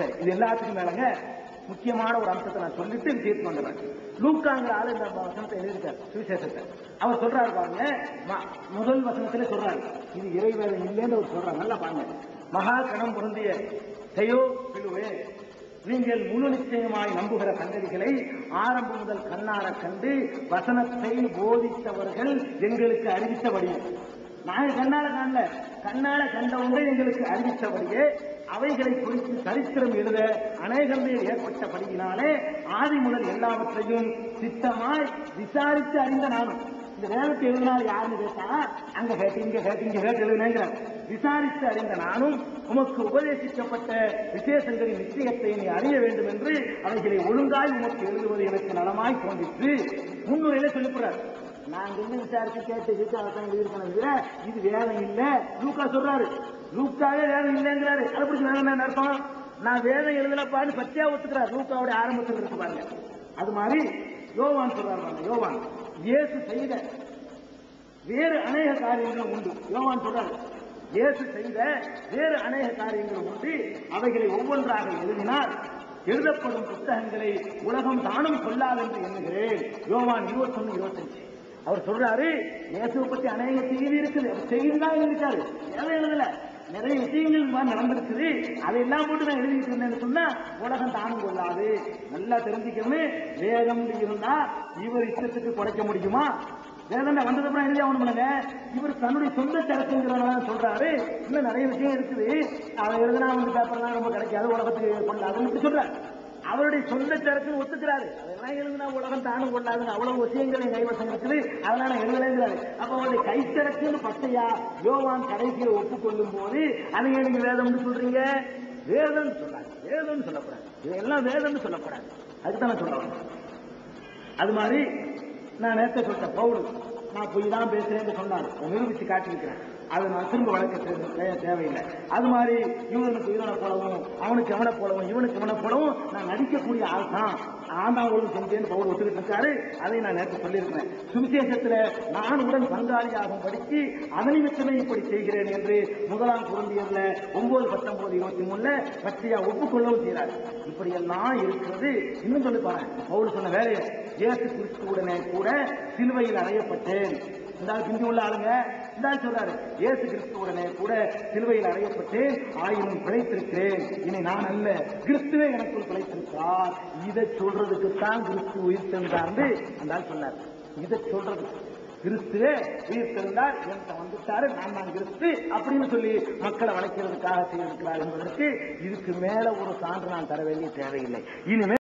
சரி இது எல்லாத்துக்கும் மேலங்க முக்கியமான ஒரு அம்சத்தை நான் சொல்லிட்டு விஷயத்துக்கு வந்துடுறேன் லூக்காங்கிற ஆளு இந்த வசனத்தை எழுதியிருக்காரு சுவிசேஷத்தை. அவர் சொல்றாரு பாருங்க முதல் வசனத்திலே சொல்றாரு. இது இறைவேதம் இல்லைன்னு அவர் சொல்றாரு. நல்லா பாருங்க. மகா கணம் பொருந்திய செய்யோ பிழுவே நீங்கள் முழு நிச்சயமாய் நம்புகிற சங்கதிகளை ஆரம்பம் முதல் கண்ணார கண்டு வசனத்தை போதித்தவர்கள் எங்களுக்கு அறிவித்தபடியே. நாங்கள் கண்ணால காணல கண்ணால கண்டவங்க எங்களுக்கு அறிவித்தபடியே அவைகளை குறித்து சரித்திரம் எழுத அநேகம் ஏற்பட்ட ஏற்பட்டபடியினாலே ஆதி முதல் எல்லாவற்றையும் சித்தமாய் விசாரித்து அறிந்த நானும். இந்த வேதத்தை எழுதினால் யாருன்னு கேட்டா அங்க கேட்டு இங்க கேட்டு இங்க கேட்டு எழுதினேங்கிறார். விசாரித்து அறிந்த நானும் உமக்கு உபதேசிக்கப்பட்ட விசேஷங்களின் நிச்சயத்தை நீ அறிய வேண்டும் என்று அவைகளை ஒழுங்காய் உமக்கு எழுதுவது எனக்கு நலமாய் தோன்றிற்று. முன்னுரையில சொல்லிப்படுறார் நாங்க என்ன விசாரிச்சு கேட்டு விசாரத்தை எழுதியிருக்கணும் இது வேதம் இல்லை. லூக்கா சொல்றாரு லூக்காவே வேதம் இல்லைங்கிறாரு. அதை பிடிச்சி வேதம் அர்த்தம்? நான் வேதம் எழுதலப்பான்னு பச்சையா ஒத்துக்கிறார் லூக்காவுடைய ஆரம்பத்தில் இருக்கு பாருங்க. அது மாதிரி யோவான் சொல்றாரு பாருங்க யோவான். இயேசு செய்த வேறு அநேக காரியங்களும் உண்டு. யோவான் சொல்றாரு இயேசு செய்த வேறு அநேக காரியங்களும் உண்டு. அவைகளை ஒவ்வொன்றாக எழுதினார். எழுதப்படும் புத்தகங்களை உலகம் தானும் கொள்ளாது என்று எண்ணுகிறேன். யோவான் இருபத்தொன்னு இருபத்தஞ்சு. அவர் சொல்றாரு இயேசுவை பத்தி அநேக செய்தி இருக்குது. அவர் செய்தி தான் எழுதிட்டாரு. எதை எழுதல. நிறைய விஷயங்கள் இந்த மாதிரி நடந்திருக்குது. அதையெல்லாம் போட்டு நான் எழுதிட்டு இருந்தேன்னு சொன்னா உலகம் தானும் கொள்ளாது. நல்லா தெரிஞ்சுக்கணும் வேதம் இருந்தா இவர் இஷ்டத்துக்கு குறைக்க முடியுமா? வேதம் வந்ததுக்கப்புறம் எழுதி பண்ணுங்க இவர் தன்னுடைய சொந்த சரக்குங்கிறனால சொல்றாரு. இன்னும் நிறைய விஷயம் இருக்குது. அதை எழுதினா வந்து பேப்பர்லாம் ரொம்ப கிடைக்காது. உலகத்துக்கு கொள்ளாதுன்னு சொல்றாரு. அவருடைய சொந்த சரக்கு ஒத்துக்கிறாரு. அதெல்லாம் எழுதுனா உலகம் தானும் கொள்ளாதுன்னு அவ்வளவு விஷயங்கள் என் கைவசம் இருக்குது அதெல்லாம் நான் எழுதலைங்கிறாரு அப்ப அவருடைய கைச்சரக்குன்னு பட்டையா யோவான் கடைசியில் ஒப்புக்கொள்ளும் போது அதை ஏன் நீங்க வேதம்னு சொல்றீங்க? வேதம் சொல்லாது வேதம் சொல்லக்கூடாது. இதெல்லாம் வேதம்னு சொல்லக்கூடாது. அதுதான் நான் சொல்ல அது மாதிரி நான் நேற்று சொல்லிட்டேன் பவுல் நான் போய் தான் பேசுறேன்னு சொன்னார் நிரூபிச்சு காட்டியிருக்கிறேன். அதை நான் திரும்ப வழக்க தேவையில்லை. அது மாதிரி இவனுக்கு இவனை போலவும் அவனுக்கு எவனை போலவும் இவனுக்கு எவனை போலவும் நான் நடிக்கக்கூடிய ஆள் தான் நான் செஞ்சேன்னு பவுல் ஒத்துக்கிட்டு இருக்காரு. அதை நான் நேற்று சொல்லியிருக்கிறேன். சுவிசேஷத்தில் நான் உடன் பங்காளியாகும் படித்து அதனை வச்சுமே இப்படி செய்கிறேன் என்று முதலாம் குழந்தையர்ல ஒன்பது பத்தொன்பது இருபத்தி மூணுல பற்றியா ஒப்புக்கொள்ளவும் செய்கிறார். இப்படி எல்லாம் இருக்கிறது. இன்னும் சொல்லி பாரு பவுல் சொன்ன வேலையை இயேசு கிறிஸ்துவுடனே கூட சிலுவையில் அறையப்பட்டேன். இந்த ஆள் பிந்தி உள்ள ஆளுங்க. இதான் சொல்றாரு. இயேசு கிறிஸ்துவுடனே கூட சிலுவையில் அறையப்பட்டேன் ஆயினும் பிழைத்திருக்கிறேன். இனி நான் அல்ல. கிறிஸ்துவே எனக்குள் பிழைத்திருக்கிறார். இதை சொல்றதுக்கு தான் கிறிஸ்து உயிர் தந்தார்னு அந்த சொன்னார். இதை சொல்றதுக்கு கிறிஸ்துவே உயிர் தெரிந்தார் என்கிட்ட வந்துட்டாரு. நான் தான் கிறிஸ்து அப்படின்னு சொல்லி மக்களை வளைக்கிறதுக்காக செய்திருக்கிறார் என்பதற்கு இதுக்கு மேல ஒரு சான்று நான் தர வேண்டிய தேவையில்லை. இனிமேல்